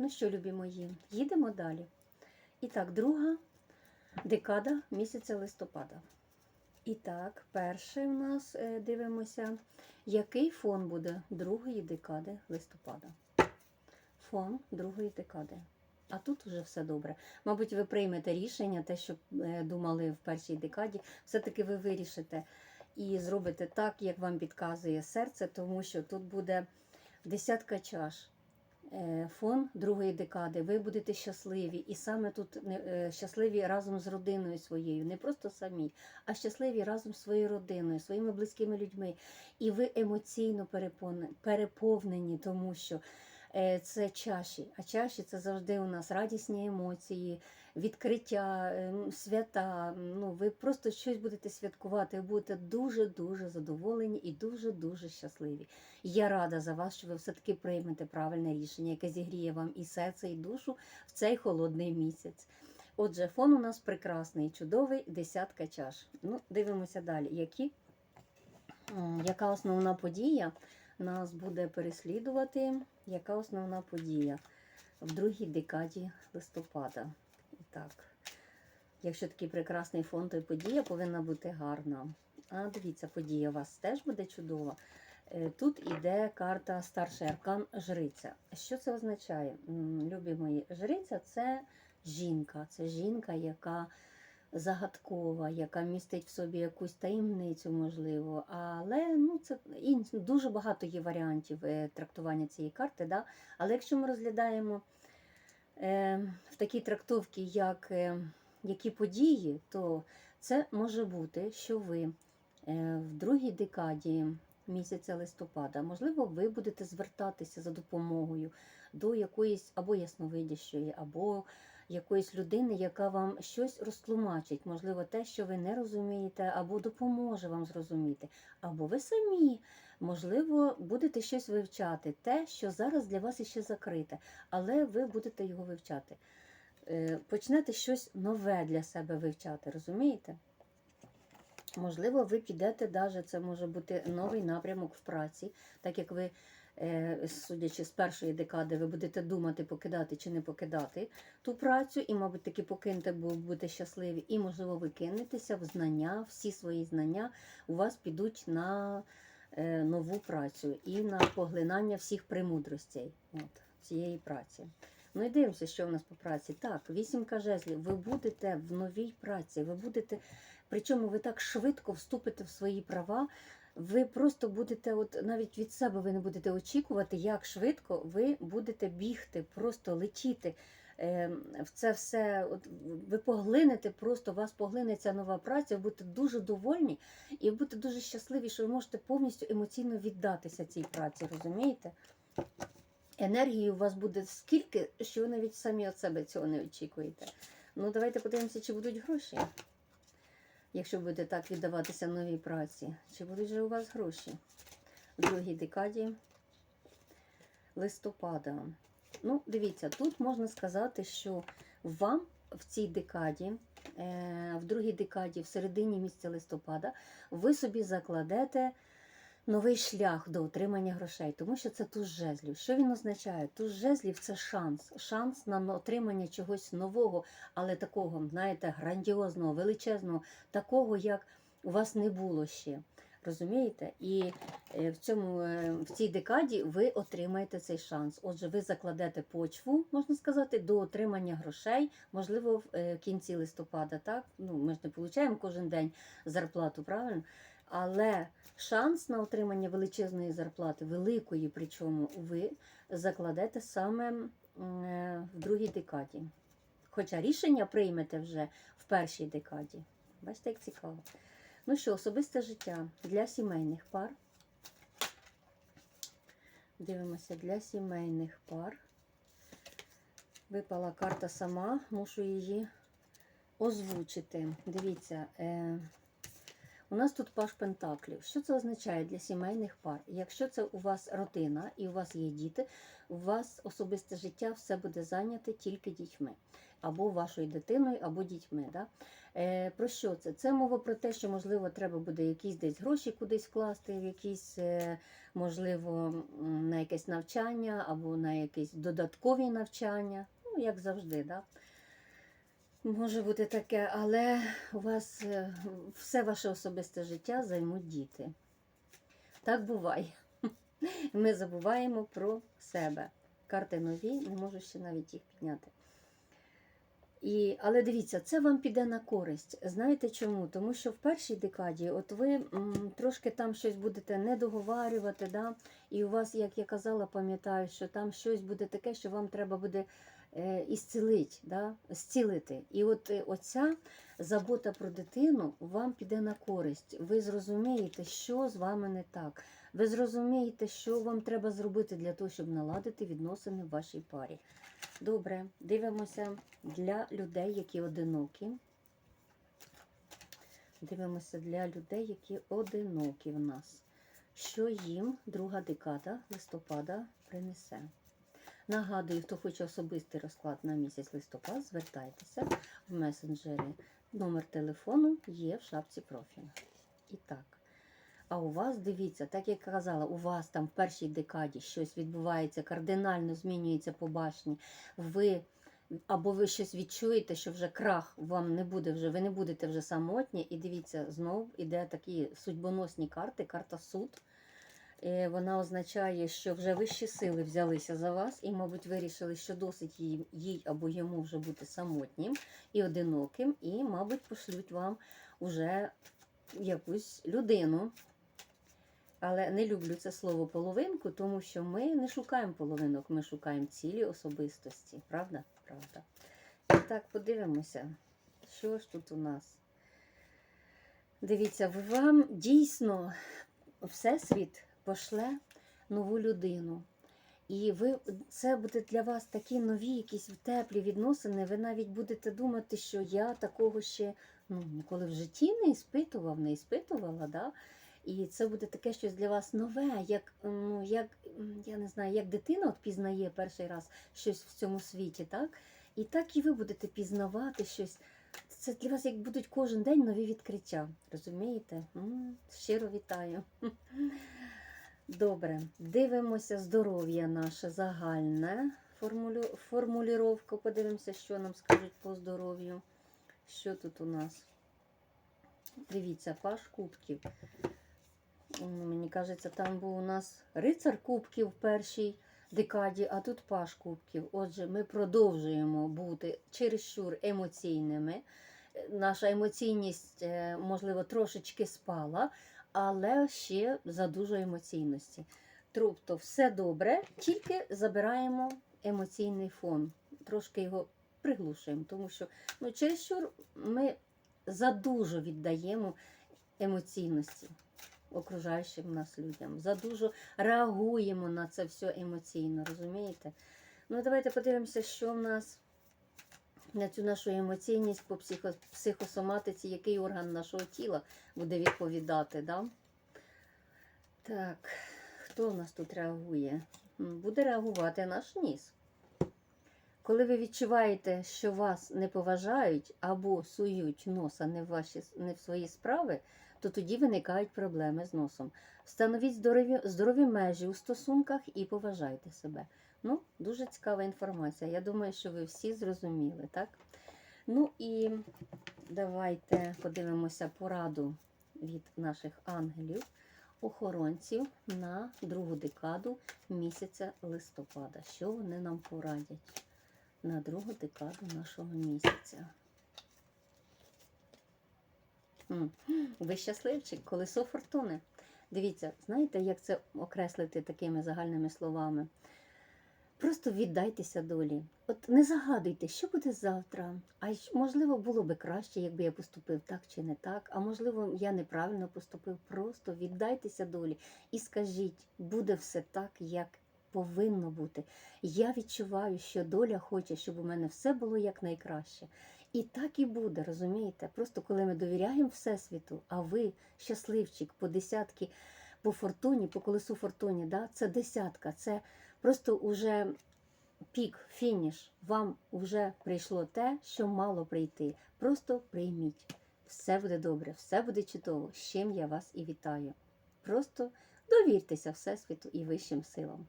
Ну що, любі мої, їдемо далі. І так, друга декада місяця листопада. І так, перше в нас е, дивимося, який фон буде другої декади листопада. Фон другої декади. А тут вже все добре. Мабуть, ви приймете рішення, те, що е, думали в першій декаді, все-таки ви вирішите і зробите так, як вам підказує серце, тому що тут буде десятка чаш. Е, Фон другої декади, ви будете щасливі, і саме тут е, щасливі разом з родиною своєю, не просто самі, а щасливі разом з своєю родиною, своїми близькими людьми. І ви емоційно переповнені, тому що е, це чаші. А чаші це завжди у нас радісні емоції, відкриття, ем, свята. Ну, ви просто щось будете святкувати, ви будете дуже-дуже задоволені і дуже-дуже щасливі. Я рада за вас, що ви все-таки приймете правильне рішення, яке зігріє вам і серце, і душу в цей холодний місяць. Отже, фон у нас прекрасний, чудовий, десятка чаш. Ну, дивимося далі. Які, яка основна подія нас буде переслідувати? Яка основна подія в другій декаді листопада? І так, якщо такий прекрасний фон, то й подія повинна бути гарна. А дивіться, подія у вас теж буде чудова. Е, Тут іде карта старший аркан жриця. Що це означає? Любі мої, жриця це жінка, це жінка, яка загадкова, яка містить в собі якусь таємницю, можливо. Але ну, це і дуже багато є варіантів е, трактування цієї карти. Да? Але якщо ми розглядаємо в такій трактовці, як е, які події, то це може бути, що ви е, в другій декаді місяця листопада, можливо, ви будете звертатися за допомогою до якоїсь або ясновидящої, або якоїсь людини, яка вам щось розтлумачить, можливо, те, що ви не розумієте, або допоможе вам зрозуміти, або ви самі, можливо, будете щось вивчати, те, що зараз для вас іще закрите, але ви будете його вивчати. Е, Почнете щось нове для себе вивчати, розумієте? Можливо, ви підете, даже це може бути новий напрямок в праці, так як ви, е, судячи з першої декади, ви будете думати, покидати чи не покидати ту працю, і, мабуть, таки покинете, бо будете щасливі. І, можливо, ви кинетеся в знання, всі свої знання у вас підуть на нову працю і на поглинання всіх премудростей от, цієї праці. Ну і дивимося, що в нас по праці. Так, вісімка жезлів. Ви будете в новій праці, ви будете, причому ви так швидко вступите в свої права. Ви просто будете, от навіть від себе ви не будете очікувати, як швидко ви будете бігти, просто летіти. Е, В це все, от ви поглинете, просто вас поглине ця нова праця, ви будете дуже довольні і ви будете дуже щасливі, що ви можете повністю емоційно віддатися цій праці, розумієте? Енергії у вас буде скільки, що ви навіть самі від себе цього не очікуєте. Ну, давайте подивимося, чи будуть гроші. Якщо будете так віддаватися новій праці, чи будуть же у вас гроші в другій декаді листопада. Ну, дивіться, тут можна сказати, що вам в цій декаді, е, в другій декаді, в середині місяця листопада, ви собі закладете новий шлях до отримання грошей, тому що це туз жезлів. Що він означає? Туз жезлів це шанс, шанс на отримання чогось нового, але такого, знаєте, грандіозного, величезного, такого, як у вас не було ще. Розумієте? І е, в цьому е, в цій декаді ви отримаєте цей шанс. Отже, ви закладете почву, можна сказати, до отримання грошей, можливо, в е, кінці листопада. Так, ну ми ж не отримуємо кожен день зарплату, правильно? Але шанс на отримання величезної зарплати, великої, причому ви закладете саме в другій декаді. Хоча рішення приймете вже в першій декаді. Бачите, як цікаво. Ну що, особисте життя для сімейних пар. Дивимося для сімейних пар. Випала карта сама, мушу її озвучити. Дивіться, е, у нас тут паш пентаклів. Що це означає для сімейних пар? Якщо це у вас родина і у вас є діти, у вас особисте життя все буде зайняте тільки дітьми. Або вашою дитиною, або дітьми. Да? Е, Про що це? Це мова про те, що можливо треба буде якісь десь гроші кудись вкласти, в якісь, е, можливо, на якесь навчання або на якісь додаткові навчання. Ну, як завжди, да? Може бути таке, але у вас е, все ваше особисте життя займуть діти. Так буває. Ми забуваємо про себе. Карти нові, не можу ще навіть їх підняти. І, але дивіться, це вам піде на користь. Знаєте чому? Тому що в першій декаді, от ви м, трошки там щось будете недоговарювати, да? і у вас, як я казала, пам'ятаю, що там щось буде таке, що вам треба буде е, ісцілити, да? зцілити. І от е, оця забота про дитину вам піде на користь. Ви зрозумієте, що з вами не так. Ви зрозумієте, що вам треба зробити для того, щоб наладити відносини в вашій парі. Добре, дивимося для людей, які одинокі. Дивимося для людей, які одинокі в нас. Що їм друга декада листопада принесе? Нагадую, хто хоче особистий розклад на місяць листопад, звертайтеся в месенджері. Номер телефону є в шапці профілю. І так. А у вас, дивіться, так як я казала, у вас там в першій декаді щось відбувається, кардинально змінюється по башні. Ви або ви щось відчуєте, що вже крах вам не буде вже, ви не будете вже самотні. І дивіться, знов іде такі судьбоносні карти, карта суд. Вона означає, що вже вищі сили взялися за вас і, мабуть, вирішили, що досить їй, їй або йому вже бути самотнім і одиноким, і, мабуть, пошлють вам уже якусь людину. Але не люблю це слово половинку, тому що ми не шукаємо половинок, ми шукаємо цілі особистості. Правда? Правда. І так, подивимося, що ж тут у нас. Дивіться, вам дійсно Всесвіт пошле нову людину. І ви, це буде для вас такі нові, якісь теплі відносини. Ви навіть будете думати, що я такого ще ну, ніколи в житті не іспитував, не іспитувала. Да? І це буде таке щось для вас нове, як, ну, як я не знаю, як дитина от пізнає перший раз щось в цьому світі, так? І так і ви будете пізнавати щось. Це для вас як будуть кожен день нові відкриття. Розумієте? Щиро вітаю. Добре, дивимося здоров'я наше загальне. Формулю... Формулюровку. Подивимося, що нам скажуть по здоров'ю. Що тут у нас? Дивіться, паш кубків. Мені кажеться, там був у нас рицар кубків в першій декаді, а тут паш кубків. Отже, ми продовжуємо бути чересчур емоційними. Наша емоційність, е, можливо, трошечки спала, але ще за дуже емоційності. Тобто все добре, тільки забираємо емоційний фон, трошки його приглушуємо, тому що ну, чересчур ми задуже віддаємо емоційності окружаючим нас людям. Задуже реагуємо на це все емоційно, розумієте? Ну, давайте подивимося, що в нас на цю нашу емоційність по психо, психосоматиці, який орган нашого тіла буде відповідати. Да? Так, хто в нас тут реагує? Буде реагувати наш ніс. Коли ви відчуваєте, що вас не поважають або сують носа не в, ваші, не в свої справи, то тоді виникають проблеми з носом. Встановіть здорові, здорові межі у стосунках і поважайте себе. Ну, дуже цікава інформація. Я думаю, що ви всі зрозуміли, так? Ну і давайте подивимося пораду від наших ангелів, охоронців на другу декаду місяця листопада. Що вони нам порадять на другу декаду нашого місяця? Ви щасливчик, колесо фортуни. Дивіться, знаєте, як це окреслити такими загальними словами? Просто віддайтеся долі. От не загадуйте, що буде завтра. А можливо, було би краще, якби я поступив так чи не так. А можливо, я неправильно поступив. Просто віддайтеся долі і скажіть, буде все так, як повинно бути. Я відчуваю, що доля хоче, щоб у мене все було якнайкраще. І так і буде, розумієте? Просто коли ми довіряємо Всесвіту, а ви щасливчик по десятки, по фортуні, по колесу фортуні, да? це десятка, це просто уже пік, фініш, вам вже прийшло те, що мало прийти. Просто прийміть. Все буде добре, все буде чудово. З чим я вас і вітаю. Просто довіртеся Всесвіту і вищим силам.